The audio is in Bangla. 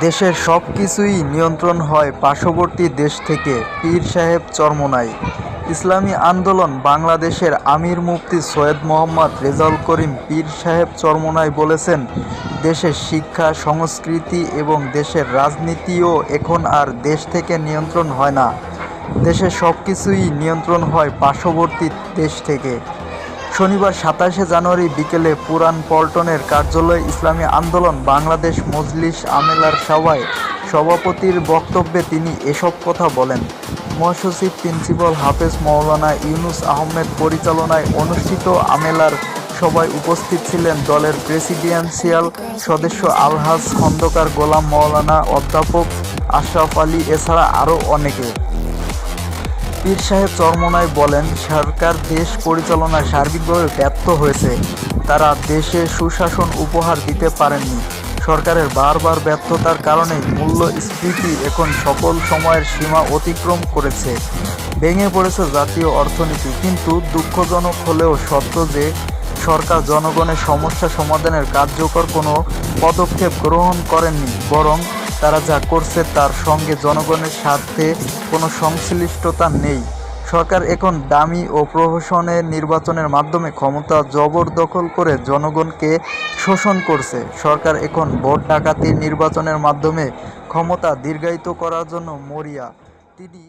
দেশের সব কিছুই নিয়ন্ত্রণ হয় পার্শ্ববর্তী দেশ থেকে, পীর সাহেব চরমোনাই। ইসলামী আন্দোলন বাংলাদেশের আমির মুফতি সৈয়দ মোহাম্মদ রেজাউল করিম পীর সাহেব চরমোনাই বলেছেন, দেশের শিক্ষা, সংস্কৃতি এবং দেশের রাজনীতিও এখন আর দেশ থেকে নিয়ন্ত্রণ হয় না। দেশের সব কিছুই নিয়ন্ত্রণ হয় পার্শ্ববর্তী দেশ থেকে। শনিবার সাতাশে জানুয়ারি বিকেলে পুরান পল্টনের কার্যালয়ে ইসলামী আন্দোলন, বাংলাদেশ মজলিস আমেলার সভায় সভাপতির বক্তব্যে তিনি এসব কথা বলেন। মহাসচিব প্রিন্সিপাল হাফেজ মৌলানা ইউনুস আহমেদ পরিচালনায় অনুষ্ঠিত আমেলার সভায় উপস্থিত ছিলেন দলের প্রেসিডেন্সিয়াল সদস্য আলহাজ খন্দকার গোলাম মৌলানা অধ্যাপক আশরাফ আলী, এছাড়া আরও অনেকে। পীর সাহেব চরমনায় বলেন, সরকার দেশ পরিচালনায় সার্বিকভাবে ব্যর্থ হয়েছে। তারা দেশে সুশাসন উপহার দিতে পারেননি। সরকারের বারবার ব্যর্থতার কারণে মূল্যস্ফীতি এখন সকল সময়ের সীমা অতিক্রম করেছে। ভেঙে পড়েছে জাতীয় অর্থনীতি। কিন্তু দুঃখজনক হলেও সত্য যে, সরকার জনগণের সমস্যা সমাধানের কার্যকর কোনো পদক্ষেপ গ্রহণ করেননি। বরং তারা যা করছে তার সঙ্গে জনগণের স্বার্থে কোনো সংশ্লিষ্টতা নেই। সরকার এখন দামি ও প্রহসনের নির্বাচনের মাধ্যমে ক্ষমতা জবরদখল করে জনগণকে শোষণ করছে। সরকার এখন ভোট ডাকাতির নির্বাচনের মাধ্যমে ক্ষমতা দীর্ঘায়িত করার জন্য মরিয়া। তিনি